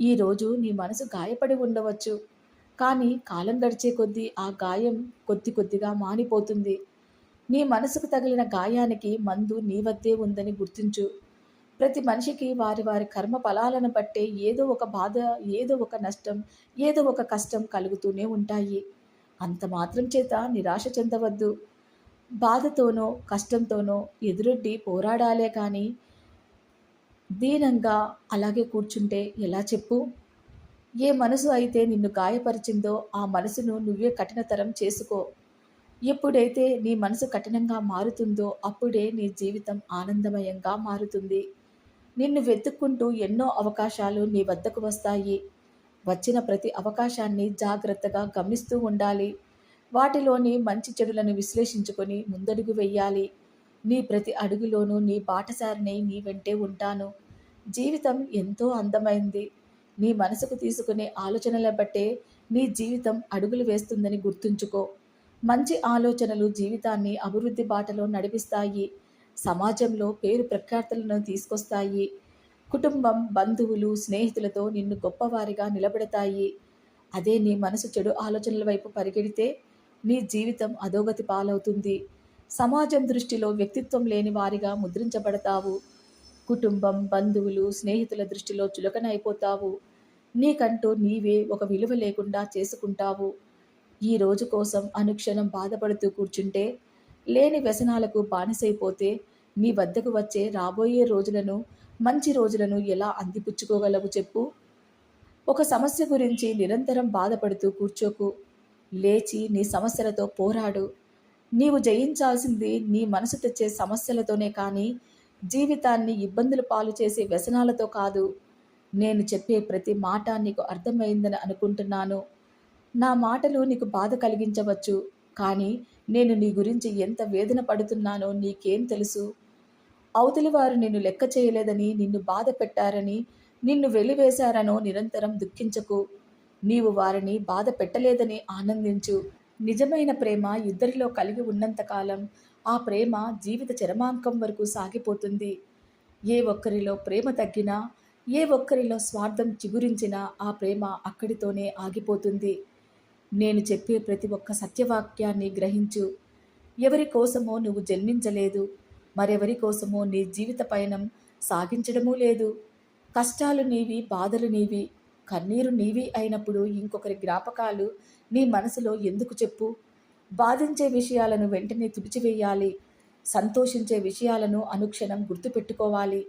ఈరోజు నీ మనసు గాయపడి ఉండవచ్చు. కానీ కాలం గడిచే కొద్దీ ఆ గాయం కొద్ది కొద్దిగా మానిపోతుంది. నీ మనసుకు తగిలిన గాయానికి మందు నీ వద్దే ఉందని గుర్తించు. ప్రతి మనిషికి వారి వారి కర్మ ఫలాలను బట్టే ఏదో ఒక బాధ ఏదో ఒక నష్టం ఏదో ఒక కష్టం కలుగుతూనే ఉంటాయి. అంత మాత్రం చేత నిరాశ చెందవద్దు. బాధతోనో కష్టంతోనో ఎదురొడ్డి పోరాడాలే కానీ దీనంగా అలాగే కూర్చుంటే ఎలా చెప్పు? ఏ మనసు అయితే నిన్ను గాయపరిచిందో ఆ మనసును నువ్వే కఠినతరం చేసుకో. ఎప్పుడైతే నీ మనసు కఠినంగా మారుతుందో అప్పుడే నీ జీవితం ఆనందమయంగా మారుతుంది. నిన్ను వెతుక్కుంటూ ఎన్నో అవకాశాలు నీ వద్దకు వస్తాయి. వచ్చిన ప్రతి అవకాశాన్ని జాగ్రత్తగా గమనిస్తూ ఉండాలి. వాటిలోని మంచి చెడులను విశ్లేషించుకొని ముందడుగు వెయ్యాలి నీ ప్రతి అడుగులోనూ నీ బాటసారిని నీ వెంటే ఉంటాను. జీవితం ఎంతో అందమైంది. నీ మనసుకు తీసుకునే ఆలోచనల బట్టే నీ జీవితం అడుగులు వేస్తుందని గుర్తుంచుకో. మంచి ఆలోచనలు జీవితాన్ని అభివృద్ధి బాటలో నడిపిస్తాయి. సమాజంలో పేరు ప్రఖ్యాతులను తీసుకొస్తాయి. కుటుంబం బంధువులు స్నేహితులతో నిన్ను గొప్పవారిగా నిలబెడతాయి. అదే నీ మనసు చెడు ఆలోచనల వైపు పరిగెడితే నీ జీవితం అధోగతి పాలవుతుంది. సమాజం దృష్టిలో వ్యక్తిత్వం లేని వారిగా ముద్రించబడతావు. కుటుంబం బంధువులు స్నేహితుల దృష్టిలో చులకనైపోతావు. నీకంటూ నీవే ఒక విలువ లేకుండా చేసుకుంటావు. ఈ రోజు కోసం అనుక్షణం బాధపడుతూ కూర్చుంటే లేని వ్యసనాలకు బానిసైపోతే నీ వద్దకు వచ్చే రాబోయే రోజులను మంచి రోజులను ఎలా అందిపుచ్చుకోగలవు చెప్పు. ఒక సమస్య గురించి నిరంతరం బాధపడుతూ కూర్చోకు. లేచి నీ సమస్యలతో పోరాడు. నీవు జయించాల్సింది నీ మనసు తెచ్చే సమస్యలతోనే కానీ జీవితాన్ని ఇబ్బందులు పాలు చేసే వ్యసనాలతో కాదు. నేను చెప్పే ప్రతి మాట నీకు అర్థమైందని అనుకుంటున్నాను. నా మాటలు నీకు బాధ కలిగించవచ్చు కానీ నేను నీ గురించి ఎంత వేదన పడుతున్నానో నీకేం తెలుసు? అవతలి వారు నిన్ను లెక్క చేయలేదని నిన్ను బాధ పెట్టారని నిన్ను వెలివేశారనో నిరంతరం దుఃఖించకు. నీవు వారిని బాధ పెట్టలేదని ఆనందించు. నిజమైన ప్రేమ ఇద్దరిలో కలిగి ఉన్నంతకాలం ఆ ప్రేమ జీవిత చరమాంకం వరకు సాగిపోతుంది. ఏ ఒక్కరిలో ప్రేమ తగ్గినా ఏ ఒక్కరిలో స్వార్థం చిగురించినా ఆ ప్రేమ అక్కడితోనే ఆగిపోతుంది. నేను చెప్పే ప్రతి ఒక్క సత్యవాక్యాన్ని గ్రహించు. ఎవరి కోసమో నువ్వు జన్మించలేదు. మరెవరి కోసమో నీ జీవిత పయనం సాగించడమూ లేదు. కష్టాలు నీవి బాధలు నీవి. కన్నీరు నీవి అయినప్పుడు ఇంకొకరి జ్ఞాపకాలు నీ మనసులో ఎందుకు చెప్పు? బాధించే విషయాలను వెంటనే తుడిచివేయాలి. సంతోషించే విషయాలను అనుక్షణం గుర్తుపెట్టుకోవాలి.